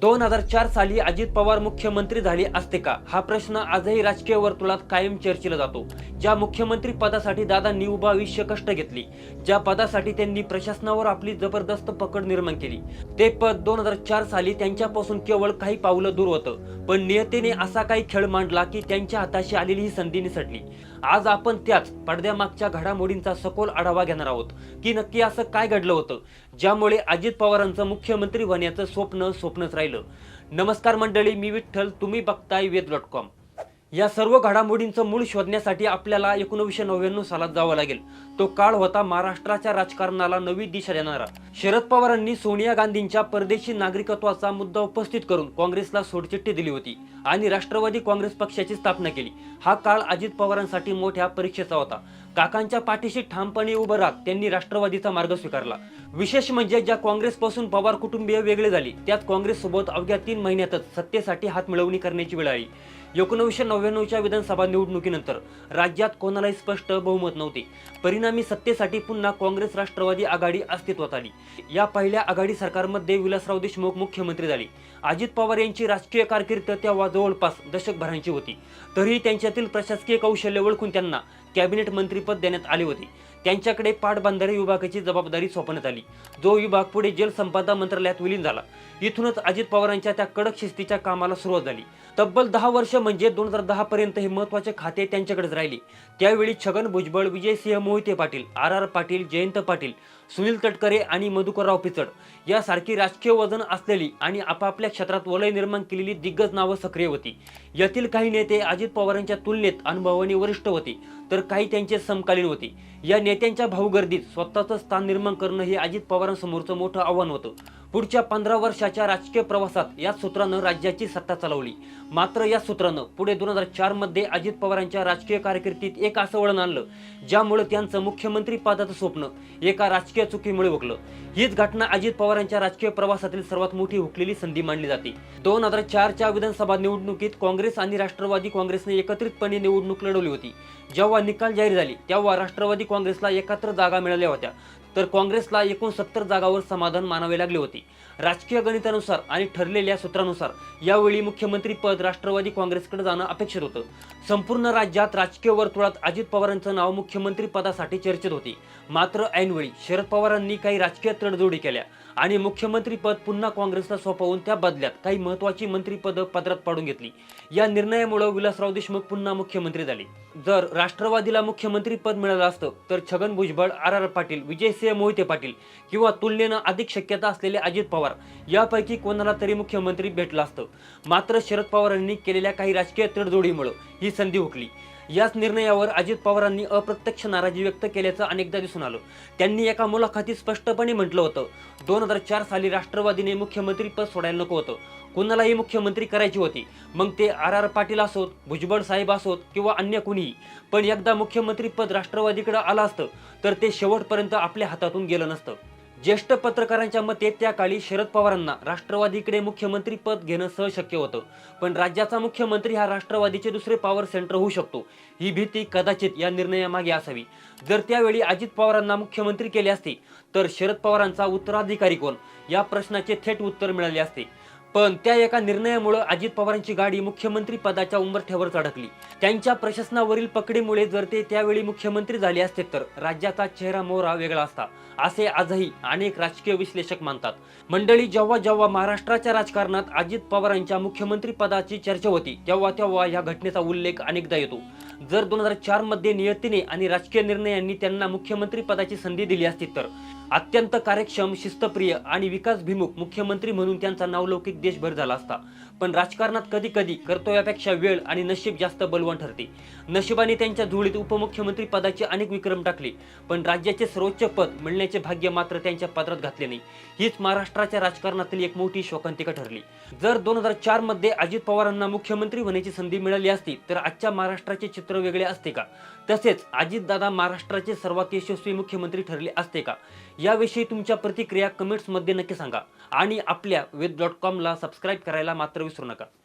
दोन हजार चार साली अजित पवार मुख्यमंत्री झाले असते का? हा प्रश्न आजही राजकीय वर्तुळात कायम चर्चेला जातो. ज्या मुख्यमंत्री पदासाठी दादांनी उभा आयुष्य कष्ट घेतली ज्या पदासाठी त्यांनी प्रशासनावर आपली जबरदस्त पकड निर्माण केली ते पद दोन हजार चार साली त्यांच्यापासून केवळ काही पावलं दूर होतं. पण नियतेने असा काही खेळ मांडला की त्यांच्या हाताशी आलेली ही संधी निसटली. आज आपण त्याच पडद्यामागच्या घडामोडींचा सखोल आढावा घेणार आहोत. की नक्की असं काय घडलं होतं? ज्यामुळे अजित पवारांचं मुख्यमंत्री होण्याचं स्वप्न स्वप्नच राहिलं. नमस्कार मंडळी मी विठ्ठल तुम्ही बघताय वेद डॉट कॉम. या सर्व घडामोडींचं मूळ शोधण्यासाठी आपल्याला एकोणीसशे नव्याण्णव सालात जावं लागेल. तो काळ होता महाराष्ट्राच्या राजकारणाला नवी दिशा देणारा. शरद पवारांनी सोनिया गांधींच्या परदेशी नागरिकत्वाचा मुद्दा उपस्थित करून काँग्रेसला सोडचिठ्ठी दिली होती आणि राष्ट्रवादी काँग्रेस पक्षाची स्थापना केली. हा काळ अजित पवारांसाठी मोठ्या परीक्षेचा होता. काकांच्या पाठीशी ठामपणे उभं राहत त्यांनी राष्ट्रवादीचा मार्ग स्वीकारला. विशेष म्हणजे ज्या काँग्रेसपासून पवार कुटुंबीय वेगळे झाली त्यात काँग्रेससोबत अवघ्या तीन महिन्यातच सत्तेसाठी हात मिळवणी करण्याची वेळ आली. एकोणीसशे नव्याण्णवच्या विधानसभा निवडणुकीनंतर राज्यात कोणालाही स्पष्ट बहुमत नव्हते. परिणामी सत्तेसाठी पुन्हा काँग्रेस राष्ट्रवादी आघाडी अस्तित्वात आली. या पहिल्या आघाडी सरकारमध्ये विलासराव देशमुख मुख्यमंत्री झाले. अजित पवार यांची राजकीय कारकीर्द तेव्हा जवळपास दशकभरांची होती. तरीही त्यांच्यातील प्रशासकीय कौशल्य ओळखून त्यांना कॅबिनेट मंत्रीपद देण्यात आले होते. त्यांच्याकडे पाटबंधारे विभागाची जबाबदारी सोपवण्यात आली. जो विभाग पुढे जलसंपदा मंत्रालयात विलीन झाला. इथूनच अजित पवारांच्या त्या कडक शिस्तीच्या कामाला सुरुवात झाली. तब्बल दहा वर्ष म्हणजे दोन हजार दहा पर्यंत हे महत्त्वाचे खाते त्यांच्याकडेच राहिले. त्यावेळी छगन भुजबळ विजयसिंह मोहिते पाटील आर आर पाटील जयंत पाटील सुनील तटकरे आणि मधुकरराव पिचड यासारखी राजकीय वजन असलेली आणि आपापल्या क्षेत्रात वलय निर्माण केलेली दिग्गज नावं सक्रिय होती. यातील काही नेते अजित पवारांच्या तुलनेत अनुभवाने वरिष्ठ होते तर काही त्यांचे समकालीन होते. या नेत्यांच्या भाऊगर्दीत स्वतःचं स्थान निर्माण करणं हे अजित पवारांसमोरचं मोठं आव्हान होतं. पुढच्या पंधरा वर्षाच्या राजकीय प्रवासात या सूत्रानं राज्याची सत्ता चालवली. मात्र या सूत्रानं पुढे दोन हजार चारमध्ये अजित पवारांच्या राजकीय कारकिर्दीत एक असं वळण आणलं ज्यामुळे त्यांचं मुख्यमंत्री पदाचं स्वप्न एका राजकीय चुकीमुळे हुकलं हीच घटना अजित पवारांच्या राजकीय प्रवासातील सर्वात मोठी हुकलेली संधी मानली जाते. दोन हजार चारच्या विधानसभा निवडणुकीत काँग्रेस आणि राष्ट्रवादी काँग्रेसने एकत्रितपणे निवडणूक लढवली होती. जेव्हा निकाल जाहीर झाली तेव्हा राष्ट्रवादी काँग्रेसला एकत्र जागा मिळाल्या होत्या. तर काँग्रेसला एकूण सत्तर जागावर समाधान मानावे लागले होते. राजकीय गणितानुसार आणि ठरलेल्या सूत्रानुसार यावेळी मुख्यमंत्री पद राष्ट्रवादी काँग्रेसकडे जाणं अपेक्षित होतं. संपूर्ण राज्यात राजकीय वर्तुळात अजित पवारांचं नाव मुख्यमंत्री पदासाठी चर्चेत होते. मात्र ऐनवेळी शरद पवारांनी काही राजकीय तडजोडी केल्या आणि मुख्यमंत्री पद पुन्हा काँग्रेसला सोपवून त्या बदल्यात काही महत्वाची मंत्रीपदं पदरात पाडून घेतली. या निर्णयामुळे विलासराव देशमुख पुन्हा मुख्यमंत्री झाले. जर राष्ट्रवादीला मुख्यमंत्री पद मिळालं असतं तर छगन भुजबळ आर आर पाटील विजय विजयसिंह मोहिते पाटील किंवा तुलनेनं अधिक शक्यता असलेले अजित पवार यापैकी कोणाला तरी मुख्यमंत्री भेटलं असतं. मात्र शरद पवारांनी केलेल्या काही राजकीय तडजोडीमुळं ही संधी हुकली. याच निर्णयावर अजित पवारांनी अप्रत्यक्ष नाराजी व्यक्त केल्याचं अनेकदा दिसून आलं. त्यांनी एका मुलाखतीत स्पष्टपणे म्हटलं होतं दोन हजार चार साली राष्ट्रवादीने मुख्यमंत्री पद सोडायला नको होतं. कुणालाही मुख्यमंत्री करायची होती. मग ते आर आर पाटील असोत भुजबळ साहेब असोत किंवा अन्य कुणीही. पण एकदा मुख्यमंत्री पद राष्ट्रवादीकडे आलं असतं तर ते शेवटपर्यंत आपल्या हातातून गेलं नसतं. ज्येष्ठ पत्रकारांच्या मते त्या काळी शरद पवारांना राष्ट्रवादीकडे मुख्यमंत्री पद घेणं सहज शक्य होतं. पण राज्याचा मुख्यमंत्री हा राष्ट्रवादीचे दुसरे पॉवर सेंटर होऊ शकतो. ही भीती कदाचित या निर्णयामागे असावी. जर त्यावेळी अजित पवारांना मुख्यमंत्री केले असते तर शरद पवारांचा उत्तराधिकारी कोण? या प्रश्नाचे थेट उत्तर मिळाले असते. पण त्या एका निर्णयामुळे अजित पवारांची गाडी मुख्यमंत्री पदाच्या उंबरठ्यावर चढकली. त्यांच्या प्रशासनावरील पकडीमुळे जर ते त्यावेळी मुख्यमंत्री झाले असते तर राज्याचा चेहरा मोहरा वेगळा असता असे आजही अनेक राजकीय विश्लेषक मानतात. मंडळी जेव्हा जेव्हा महाराष्ट्राच्या राजकारणात अजित पवारांच्या मुख्यमंत्री पदाची चर्चा होती तेव्हा तेव्हा या घटनेचा उल्लेख अनेकदा येतो. जर दोन हजार चारमध्ये नियतीने आणि राजकीय निर्णय यांनी त्यांना मुख्यमंत्री पदाची संधी दिली असती तर. अत्यंत कार्यक्षम शिस्तप्रिय आणि विकासभिमुख मुख्यमंत्री म्हणून त्यांचा नावलौकिक देशभर झाला असता. पण राजकारणात कधी कधी कर्तव्यापेक्षा वेळ आणि नशीब जास्त बलवान ठरते. नशिबाने त्यांच्या धुळीत उपमुख्यमंत्री पदाचे अनेक विक्रम टाकले पण राज्याचे सर्वोच्च पद मिळण्याचे भाग्य मात्र त्यांच्या पदरात घातले नाही. हीच महाराष्ट्राच्या राजकारणातील एक मोठी शोकांतिका ठरली. जर दोन हजार चारमध्ये अजित पवारांना मुख्यमंत्री होण्याची संधी मिळाली असती तर आजच्या महाराष्ट्राचे चित्र वेगळे असते का? तसेच अजितदादा महाराष्ट्राचे सर्वात यशस्वी मुख्यमंत्री ठरले असते का? याविषयी तुमच्या प्रतिक्रिया कमेंट्समध्ये नक्की सांगा. आणि आपल्या वेद डॉट कॉमला सबस्क्राईब करायला मात्र विसरू नका.